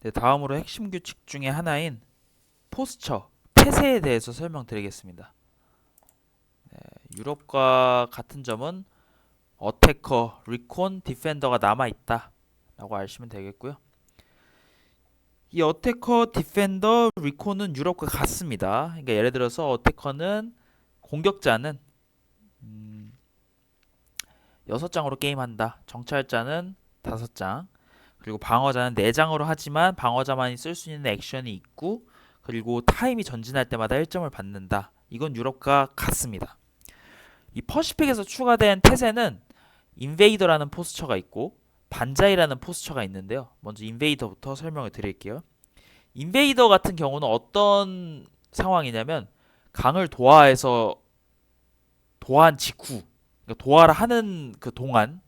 네, 다음으로 핵심 규칙 중에 하나인 포스처, 태세에 대해서 설명드리겠습니다. 네, 유럽과 같은 점은 어태커, 리콘, 디펜더가 남아 있다 라고 아시면 되겠고요. 이 어태커, 디펜더, 리콘은 유럽과 같습니다. 그러니까 예를 들어서 어태커는 공격자는 음, 6장으로 게임한다. 정찰자는 5장. 그리고 방어자는 4장으로 하지만 방어자만이 쓸 수 있는 액션이 있고 그리고 타임이 전진할 때마다 1점을 받는다. 이건 유럽과 같습니다. 이 퍼시픽에서 추가된 태세는 인베이더라는 포스처가 있고 반자이라는 포스처가 있는데요. 먼저 인베이더부터 설명을 드릴게요. 인베이더 같은 경우는 어떤 상황이냐면 강을 도하해서 도한 직후 그러니까 도하를 하는 그 동안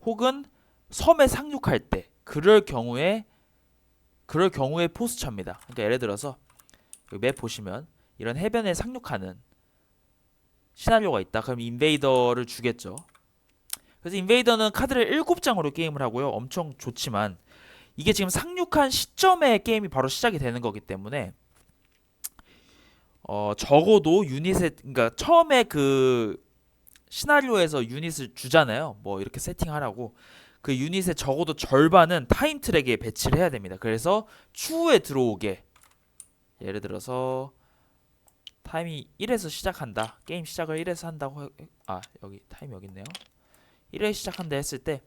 혹은 섬에 상륙할 때 그럴 경우에 그럴 경우에 포스처입니다. 그러니까 예를 들어서 맵 보시면 이런 해변에 상륙하는 시나리오가 있다. 그럼 인베이더를 주겠죠. 그래서 인베이더는 카드를 7장으로 게임을 하고요. 엄청 좋지만 이게 지금 상륙한 시점에 게임이 바로 시작이 되는 거기 때문에 어 적어도 유닛에 그러니까 처음에 그 시나리오에서 유닛을 주잖아요. 뭐 이렇게 세팅하라고 그 유닛의 적어도 절반은 타임 트랙에 배치를 해야 됩니다. 그래서 추후에 들어오게 예를 들어서 타임이 1에서 시작한다. 게임 시작을 1에서 한다고 해- 아 여기 타임 여기 있네요. 1에 시작한다 했을 때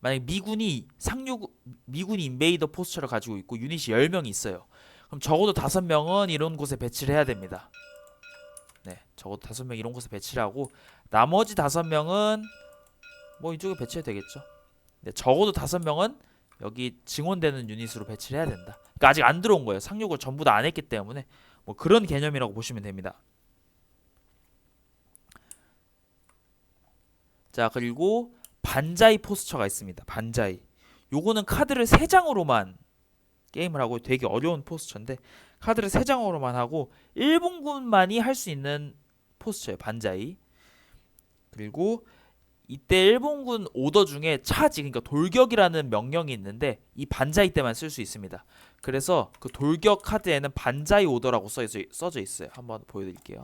만약 미군이 상륙 미군이 인베이더 포스처를 가지고 있고 유닛이 10명이 있어요. 그럼 적어도 5명은 이런 곳에 배치를 해야 됩니다. 네, 적어도 5명 이런 곳에 배치를 하고 나머지 5명은 뭐 이쪽에 배치해도 되겠죠. 네, 적어도 5명은 여기 증원되는 유닛으로 배치를 해야 된다. 그러니까 아직 안 들어온 거예요. 상륙을 전부 다 안 했기 때문에 뭐 그런 개념이라고 보시면 됩니다. 자 그리고 반자이 포스처가 있습니다. 반자이. 요거는 카드를 3장으로만 게임을 하고 되게 어려운 포스처인데 카드를 3장으로만 하고 일본군만이 할 수 있는 포스처예요. 반자이. 그리고 이때 일본군 오더 중에 차지 그러니까 돌격이라는 명령이 있는데 이 반자이 때만 쓸 수 있습니다. 그래서 그 돌격 카드에는 반자이 오더라고 써 써져 있어요. 한번 보여드릴게요.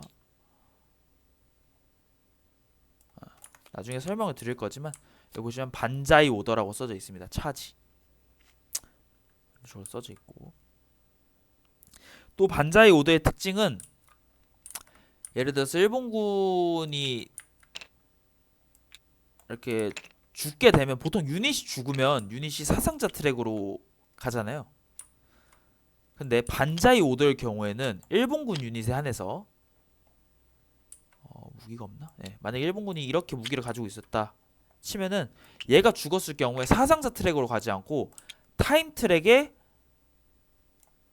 아, 나중에 설명을 드릴 거지만 여기 보시면 반자이 오더라고 써져 있습니다. 차지 식으로 써져 있고 또 반자이 오더의 특징은 예를 들어서 일본군이 이렇게 죽게 되면 보통 유닛이 죽으면 유닛이 사상자 트랙으로 가잖아요. 근데 반자이 오더의 경우에는 일본군 유닛에 한해서 어, 무기가 없나? 네, 만약 일본군이 이렇게 무기를 가지고 있었다 치면은 얘가 죽었을 경우에 사상자 트랙으로 가지 않고 타임 트랙에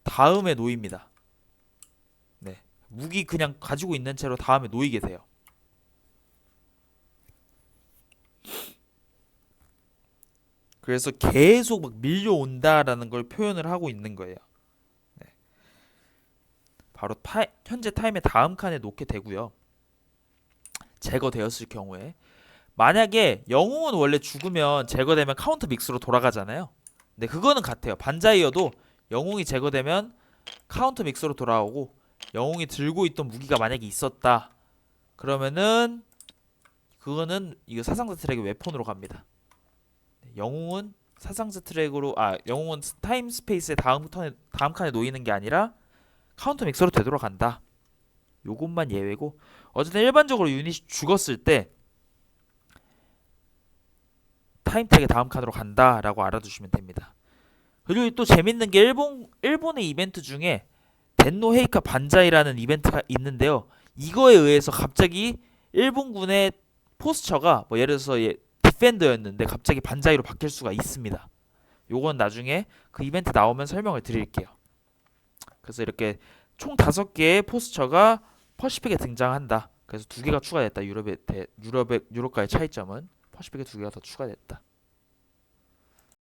다음에 놓입니다. 네, 무기 그냥 가지고 있는 채로 다음에 놓이게 돼요. 그래서 계속 막 밀려온다라는 걸 표현을 하고 있는 거예요. 네. 바로 타, 현재 타임의 다음 칸에 놓게 되고요. 제거되었을 경우에 만약에 영웅은 원래 죽으면 제거되면 카운터 믹스로 돌아가잖아요. 근데 그거는 같아요. 반자이어도 영웅이 제거되면 카운터 믹스로 돌아오고 영웅이 들고 있던 무기가 만약에 있었다. 그러면은 그거는 이거 사상자 트랙의 웨폰으로 갑니다. 네, 영웅은 사상자 트랙으로 아 영웅은 타임 스페이스의 다음 턴에 다음 칸에 놓이는 게 아니라 카운터 믹서로 되돌아간다. 요것만 예외고 어쨌든 일반적으로 유닛이 죽었을 때 타임 트랙의 다음 칸으로 간다라고 알아두시면 됩니다. 그리고 또 재밌는 게 일본 일본의 이벤트 중에 덴노 헤이카 반자이라는 이벤트가 있는데요. 이거에 의해서 갑자기 일본군의 포스처가 뭐 예를 들어서 예, 디펜더였는데 갑자기 반자이로 바뀔 수가 있습니다. 요건 나중에 그 이벤트 나오면 설명을 드릴게요. 그래서 이렇게 총 다섯 개의 포스처가 퍼시픽에 등장한다. 그래서 두 개가 추가됐다. 유럽의 대, 유럽의 유럽과의 차이점은 퍼시픽에 두 개가 더 추가됐다.